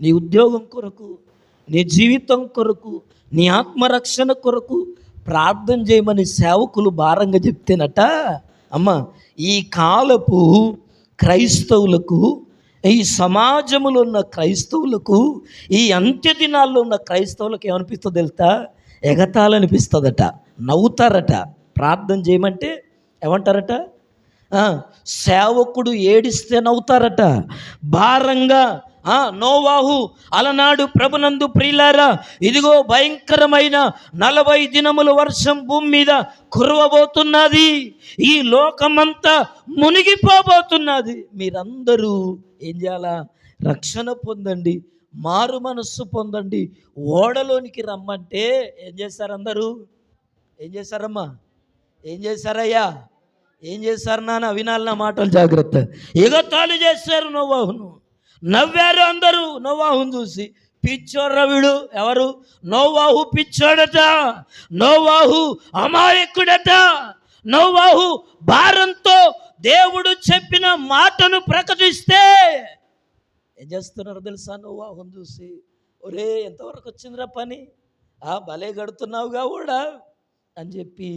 నీ ఉద్యోగం కొరకు నీ జీవితం కొరకు నీ ఆత్మరక్షణ కొరకు ప్రార్థన చేయమని సేవకులు భారంగా చెప్తేనట. అమ్మ ఈ కాలపు క్రైస్తవులకు ఈ సమాజంలో ఉన్న క్రైస్తవులకు ఈ అంత్య దినాల్లో ఉన్న క్రైస్తవులకు ఏమనిపిస్తుంది వెళ్తా ఎగతాలనిపిస్తుందట నవ్వుతారట. ప్రార్థన చేయమంటే ఏమంటారట? సేవకుడు ఏడిస్తే నవ్వుతారట. భారంగా నోవాహు అలనాడు ప్రభునందు ప్రియులారా ఇదిగో భయంకరమైన నలభై దినముల వర్షం భూమి మీద కురవబోతున్నది. ఈ లోకమంతా మునిగిపోబోతున్నది. మీరందరూ ఏం చేయాలా? రక్షణ పొందండి మారు మనస్సు పొందండి ఓడలోనికి రమ్మంటే ఏం చేశారు అందరూ? ఏం చేశారమ్మా ఏం చేశారయ్యా ఏం చేశారు నాన్న? వినాలన్న మాటలు జాగ్రత్త. ఎగతాళి చేశారు నోవాహును. నవ్వారు అందరూ నోవాహును చూసి. పిచ్చోర్రవిడు ఎవరు? నోవాహు పిచ్చోడట నోవాహు అమాయకుడట నోవాహు భారంతో దేవుడు చెప్పిన మాటను ప్రకటిస్తే ఏం చేస్తున్నారు తెలుసా నోవాహును చూసి? ఒరే ఎంతవరకు వచ్చిందిరా పని? ఆ భలే గడుతున్నావుగా కూడా అని చెప్పి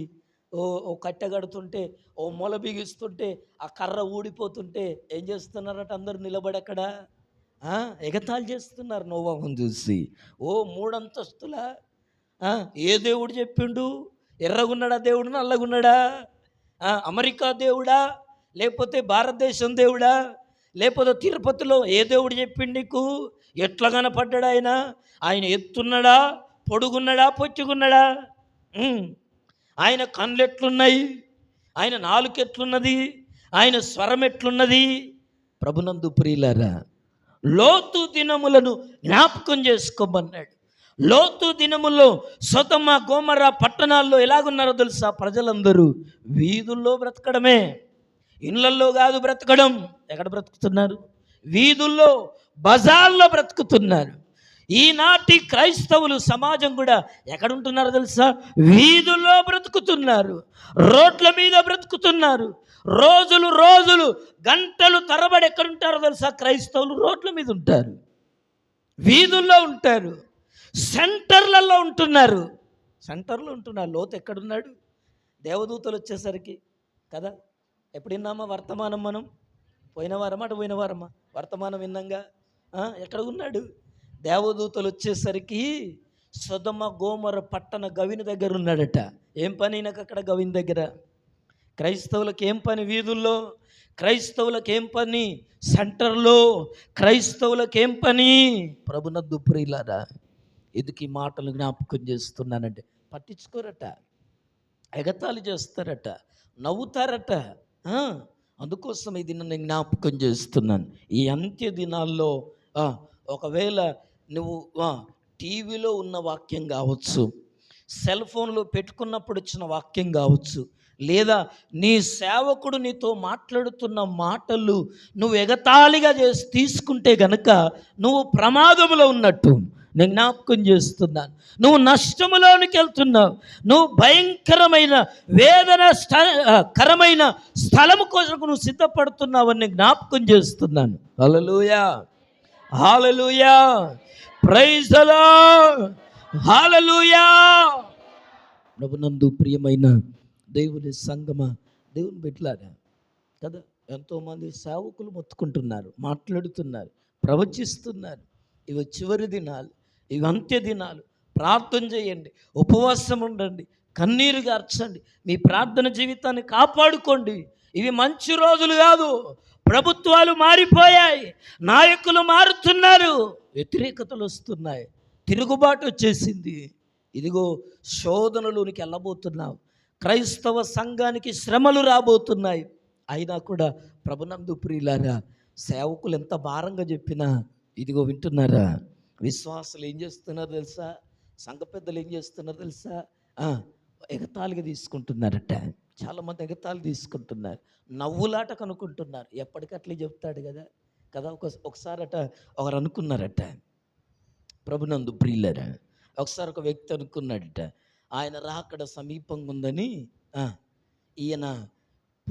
ఓ ఓ కట్టె కడుతుంటే ఓ మొల బిగిస్తుంటే ఆ కర్ర ఊడిపోతుంటే ఏం చేస్తున్నారట అందరూ నిలబడి అక్కడ? ఎగతాళి చేస్తున్నారు నోవాహును చూసి. ఓ మూడంతస్తుల? ఏ దేవుడు చెప్పిండు? ఎర్రగున్నాడా దేవుడు నల్లగున్నాడా? అమెరికా దేవుడా? లేకపోతే భారతదేశం దేవుడా? లేకపోతే తిరుపతిలో ఏ దేవుడు చెప్పిండు నీకు? ఎట్లా కనపడ్డాడు ఆయన? ఆయన ఎత్తున్నాడా? పొడుగున్నాడా? పొచ్చుకున్నాడా ఆయన కళ్ళు ఎట్లున్నాయి ఆయన నాలుక ఎట్లున్నది ఆయన స్వరం ఎట్లున్నది ప్రభునందు ప్రియులారా లోతు దినములను జ్ఞాపకం చేసుకోమన్నాడు. లోతు దినముల్లో సొతమ గోమర పట్టణాల్లో ఎలాగున్నారో తెలుసా? ప్రజలందరూ వీధుల్లో బ్రతకడమే. ఇళ్ళల్లో కాదు బ్రతకడం. ఎక్కడ బ్రతుకుతున్నారు? వీధుల్లో బజార్లో బ్రతుకుతున్నారు. ఈనాటి క్రైస్తవులు సమాజం కూడా ఎక్కడ ఉంటున్నారో తెలుసా? వీధుల్లో బ్రతుకుతున్నారు రోడ్ల మీద బ్రతుకుతున్నారు రోజులు రోజులు గంటలు తరబడి ఎక్కడ ఉంటారో తెలుసా? క్రైస్తవులు రోడ్ల మీద ఉంటారు వీధుల్లో ఉంటారు సెంటర్లలో ఉంటున్నారు. సెంటర్లో ఉంటున్నారు లోతు ఎక్కడున్నాడు? దేవదూతలు వచ్చేసరికి కదా? ఎప్పుడు విన్నామా వర్తమానం మనం? పోయిన వారమా? అటు పోయిన వారమా? వర్తమానం విన్నాగా ఎక్కడ ఉన్నాడు? దేవదూతలు వచ్చేసరికి సుధమ గోమర పట్టణ గవిని దగ్గర ఉన్నాడట. ఏం పని నాకు అక్కడ గవిని దగ్గర? క్రైస్తవులకు ఏం పని వీధుల్లో? క్రైస్తవులకు ఏం పని సెంటర్లో? క్రైస్తవులకు ఏం పని? ప్రభున దుప్రిలారా ఎదుకి మాటలు జ్ఞాపకం చేస్తున్నానంటే పట్టించుకోరట. ఎగతాళి చేస్తారట. నవ్వుతారట. అందుకోసం ఇది నన్ను జ్ఞాపకం చేస్తున్నాను. ఈ అంత్య దినాల్లో ఒకవేళ నువ్వు టీవీలో ఉన్న వాక్యం కావచ్చు సెల్ ఫోన్లో పెట్టుకున్నప్పుడు వచ్చిన వాక్యం కావచ్చు లేదా నీ సేవకుడు నీతో మాట్లాడుతున్న మాటలు నువ్వు ఎగతాళిగా చేసి తీసుకుంటే గనక నువ్వు ప్రమాదంలో ఉన్నట్టు. నేను జ్ఞాపకం చేస్తున్నాను. నువ్వు నష్టములోనికి వెళ్తున్నావు. నువ్వు భయంకరమైన వేదన స్థ కరమైన స్థలము కోసం నువ్వు సిద్ధపడుతున్నావని నేను జ్ఞాపకం చేస్తున్నాను. హల్లెలూయా. హాలలుయా. Praise hallelujah. ప్రభునందు ప్రియమైన దేవుని సంగమ దేవుని బిడ్డలారా కదా ఎంతోమంది సేవకులు మొత్తుకుంటున్నారు మాట్లాడుతున్నారు ప్రవచిస్తున్నారు. ఇవి చివరి దినాలు ఇవి అంత్య దినాలు. ప్రార్థన చేయండి ఉపవాసం ఉండండి కన్నీరు గార్చండి మీ ప్రార్థన జీవితాన్ని కాపాడుకోండి. ఇవి మంచి రోజులు కాదు ప్రభుత్వాలు మారిపోయాయి నాయకులు మారుతున్నారు వ్యతిరేకతలు వస్తున్నాయి. తిరుగుబాటు వచ్చేసింది. ఇదిగో శోధనలోనికి వెళ్ళబోతున్నావు. క్రైస్తవ సంఘానికి శ్రమలు రాబోతున్నాయి. అయినా కూడా ప్రభునందు ప్రియులారా సేవకులు ఎంత భారంగా చెప్పినా ఇదిగో వింటున్నారా? విశ్వాసులు ఏం చేస్తున్నారు తెలుసా? సంఘ పెద్దలు ఏం చేస్తున్నారు తెలుసా? ఎగతాళిగా తీసుకుంటున్నారట. చాలామంది ఎగతాలు తీసుకుంటున్నారు. నవ్వులాట కనుక్కుంటున్నారు. ఎప్పటికట్లే చెప్తాడు కదా. కదా ఒక ఒకసారట ఒకరు అనుకున్నారట. ప్రభునందు ప్రియులరా. ఒకసారి ఒక వ్యక్తి అనుకున్నాడట. ఆయన రాకడ సమీపంగా ఉందని ఈయన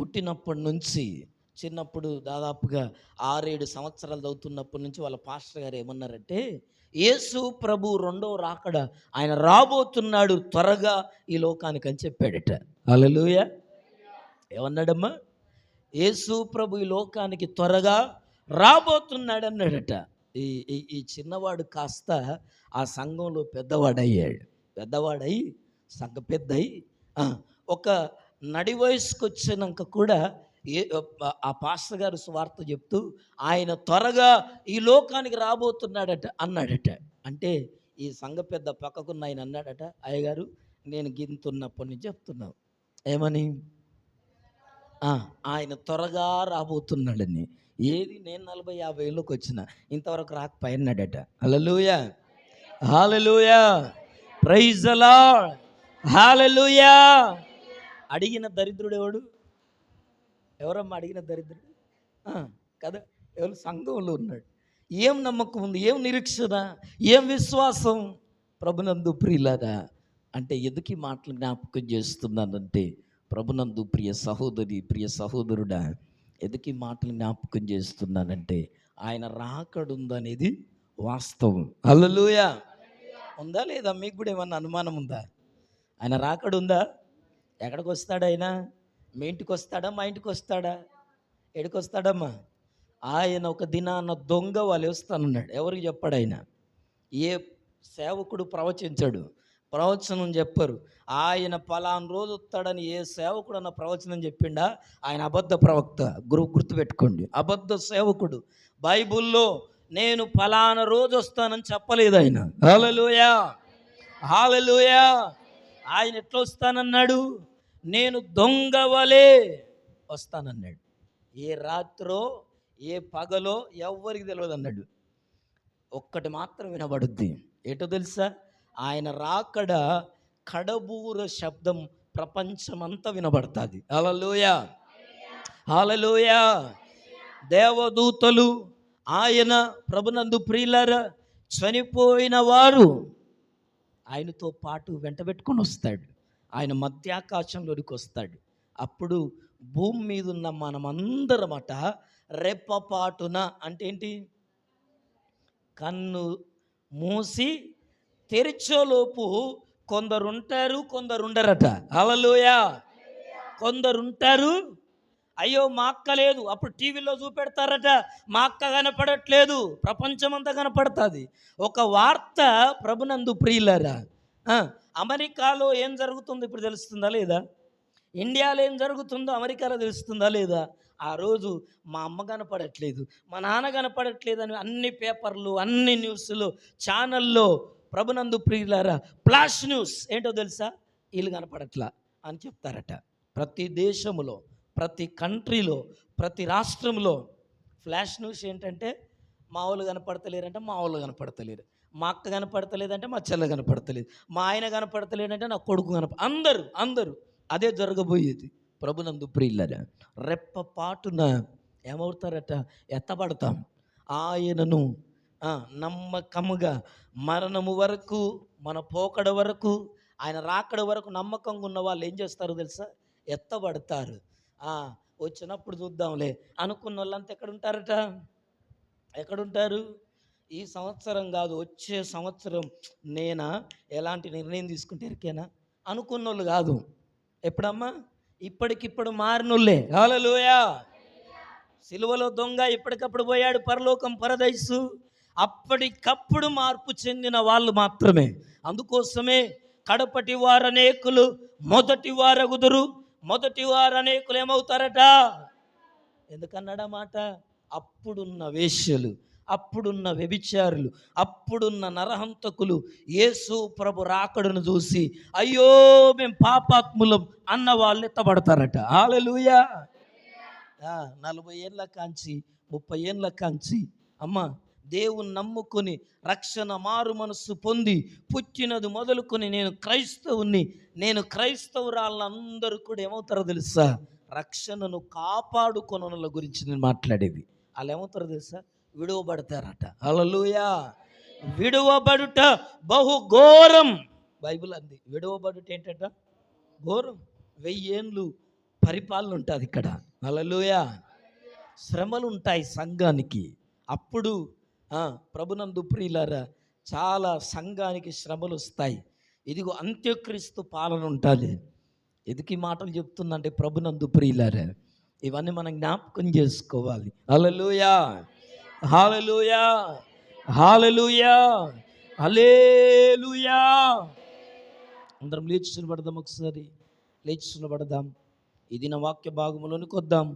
పుట్టినప్పటి నుంచి చిన్నప్పుడు దాదాపుగా ఆరేడు సంవత్సరాలు చదువుతున్నప్పటి నుంచి వాళ్ళ పాస్టర్ గారు ఏమన్నారంటే యేసు ప్రభు రెండో రాకడ ఆయన రాబోతున్నాడు త్వరగా ఈ లోకానికి అని చెప్పాడట. అలలుయ ఏమన్నాడమ్మా? యేసు ప్రభు ఈ లోకానికి త్వరగా రాబోతున్నాడు అన్నాడట. ఈ ఈ- ఈ చిన్నవాడు కాస్త ఆ సంఘంలో పెద్దవాడయ్యాడు. పెద్దవాడై సంఘ పెద్దయి ఒక నడి వయసుకు వచ్చినాక కూడా ఏ ఆ పాస్టర్ గారు స్వార్థ చెప్తూ ఆయన త్వరగా ఈ లోకానికి రాబోతున్నాడట అన్నాడట. అంటే ఈ సంఘ పెద్ద పక్కకున్న ఆయన అన్నాడట అయ్యగారు నేను గింతున్నప్పటి నుంచి చెప్తున్నావు ఏమని? ఆయన త్వరగా రాబోతున్నాడని. ఏది నేను నలభై యాభై ఏళ్ళకి వచ్చిన ఇంతవరకు రాకపోయినాడట. హల్లెలూయ. హాలలుయ ప్రైజ్ అలా హాలలుయా అడిగిన దరిద్రుడు ఎవడు? ఎవరమ్మా అడిగిన దరిద్రుడు? కదా ఎవరు సంఘంలో ఉన్నాడు. ఏం నమ్మకం ఉంది? ఏం నిరీక్షణ ఏం విశ్వాసం? ప్రభునందు ప్రియులారా అంటే ఎందుకు ఈ మాటలు జ్ఞాపకం చేస్తున్నానంటే ప్రభునందు ప్రియ సహోదరి ప్రియ సహోదరుడా ఎందుకు ఈ మాటలు జ్ఞాపకం చేస్తున్నానంటే ఆయన రాకడుందనేది వాస్తవం. హల్లెలూయ! ఉందా లేదా? మీకు కూడా ఏమన్నా అనుమానం ఉందా? ఆయన రాకడుందా? ఎక్కడికి వస్తాడు ఆయన? మీ ఇంటికి వస్తాడా మా ఇంటికి వస్తాడా ఎడికి వస్తాడమ్మా ఆయన ఒక దినాన దొంగ వాళ్ళు వస్తానన్నాడు. ఎవరికి చెప్పాడు ఆయన? ఏ సేవకుడు ప్రవచించాడు. ప్రవచనం చెప్పరు. ఆయన పలాను రోజు వస్తాడని ఏ సేవకుడు అన్న ప్రవచనం చెప్పిండా? ఆయన అబద్ధ ప్రవక్త. గురువు గుర్తుపెట్టుకోండి. అబద్ధ సేవకుడు. బైబుల్లో నేను పలానా రోజు వస్తానని చెప్పలేదు ఆయన. హాలలుయా హాలలుయా ఆయన ఎట్లా వస్తానన్నాడు? నేను దొంగవలే వస్తానన్నాడు. ఏ రాత్రో ఏ పగలో ఎవ్వరికి తెలియదు అన్నాడు ఒక్కటి మాత్రం వినబడుద్ది. ఏటో తెలుసా? ఆయన రాకడ కడబూర శబ్దం ప్రపంచమంతా వినబడుతుంది. అలలోయ అలలోయ దేవదూతలు ఆయన ప్రభునందు ప్రియులర చనిపోయిన వారు ఆయనతో పాటు వెంటబెట్టుకొని వస్తాడు. ఆయన మధ్యాకాశంలోనికి వస్తాడు అప్పుడు భూమి మీద ఉన్న మనమందరమట రెప్పపాటున అంటే ఏంటి కన్ను మూసి తెరిచేలోపు కొందరుంటారు కొందరుండరట. అలలోయా కొందరుంటారు. అయ్యో మా అక్క లేదు. అప్పుడు టీవీలో చూపెడతారట. మా అక్క కనపడట్లేదు. ప్రపంచమంతా కనపడుతుంది. ఒక వార్త ప్రభునందు ప్రియులరా అమెరికాలో ఏం జరుగుతుందో ఇప్పుడు తెలుస్తుందా లేదా? ఇండియాలో ఏం జరుగుతుందో అమెరికాలో తెలుస్తుందా లేదా? ఆ రోజు మా అమ్మ కనపడట్లేదు మా నాన్న కనపడట్లేదు అని అన్ని పేపర్లు అన్ని న్యూస్లు ఛానల్లో ప్రభునందు ప్రియులారా ఫ్లాష్ న్యూస్ ఏంటో తెలుసా? వీళ్ళు కనపడట్లా అని చెప్తారట. ప్రతి దేశంలో ప్రతి కంట్రీలో ప్రతి రాష్ట్రంలో ఫ్లాష్ న్యూస్ ఏంటంటే మా వాళ్ళు కనపడతలేరంటే మా వాళ్ళు కనపడతలేరు. మా అక్క కనపడతలేదంటే మా చెల్ల కనపడతలేదు. మా ఆయన కనపడతలేదంటే నా కొడుకు కనప అందరూ అందరూ. అదే జరగబోయేది. ప్రభునందు ప్రియులరా రెప్పపాటున ఏమవుతారట? ఎత్తబడతాం. ఆయనను నమ్మకముగా మరణము వరకు మన పోకడ వరకు ఆయన రాకడ వరకు నమ్మకంగా ఉన్న వాళ్ళు ఏం చేస్తారో తెలుసా? ఎత్తబడతారు. వచ్చినప్పుడు చూద్దాంలే. అనుకున్న వాళ్ళంతా ఎక్కడ ఉంటారట ఎక్కడుంటారు? ఈ సంవత్సరం కాదు వచ్చే సంవత్సరం నేనా? ఎలాంటి నిర్ణయం తీసుకుంటే ఎరికేనా? అనుకున్నోళ్ళు కాదు. ఎప్పుడమ్మా? ఇప్పటికిప్పుడు మారినోళ్ళే. హల్లెలూయా! సిలువలో దొంగ ఇప్పటికప్పుడు పోయాడు పరలోకం పరదైసు అప్పటికప్పుడు మార్పు చెందిన వాళ్ళు మాత్రమే. అందుకోసమే కడపటి వారు అనేకులు మొదటి వారగుదురు మొదటి వారు అనేకులు ఏమవుతారట? ఎందుకన్నాడా మాట? అప్పుడున్న వేశ్యలు. అప్పుడున్న వ్యభిచారులు అప్పుడున్న నరహంతకులు యేసు ప్రభు రాకడను చూసి అయ్యో మేము పాపాత్ములం అన్న వాళ్ళు ఎత్తబడతారట. ఆలలుయా నలభై ఏళ్ళ కాంచి ముప్పై ఏళ్ళ కాంచి అమ్మ దేవుని నమ్ముకొని రక్షణ మారు మనస్సు పొంది పుట్టినది మొదలుకొని నేను క్రైస్తవుని నేను క్రైస్తవురాళ్ళందరూ కూడా ఏమవుతారో తెలుసా? రక్షణను కాపాడుకొనుల గురించి నేను మాట్లాడేది. వాళ్ళు ఏమవుతారో తెలుసా? విడువబడతారట. అలలుయా విడువబడుట బహు ఘోరం. బైబిల్ అంది విడువబడుట ఏంటట? ఘోరం. వెయ్యేళ్ళు పరిపాలన ఉంటుంది ఇక్కడ. అలలుయా శ్రమలు ఉంటాయి సంఘానికి. అప్పుడు ప్రభునందు ప్రియులారా చాలా సంఘానికి శ్రమలు వస్తాయి ఇదిగో అంత్యక్రీస్తు పాలన ఉంటుంది ఎందుకు ఈ మాటలు చెప్తుందంటే ప్రభునందు ప్రియులారా ఇవన్నీ మనం జ్ఞాపకం చేసుకోవాలి. Hallelujah hallelujah hallelujah hallelujah. అందరం లేచి నిలబడదాం ఒకసారి లేచి నిలబడదాం ఇది నా వాక్య భాగంలోనికి వద్దాం.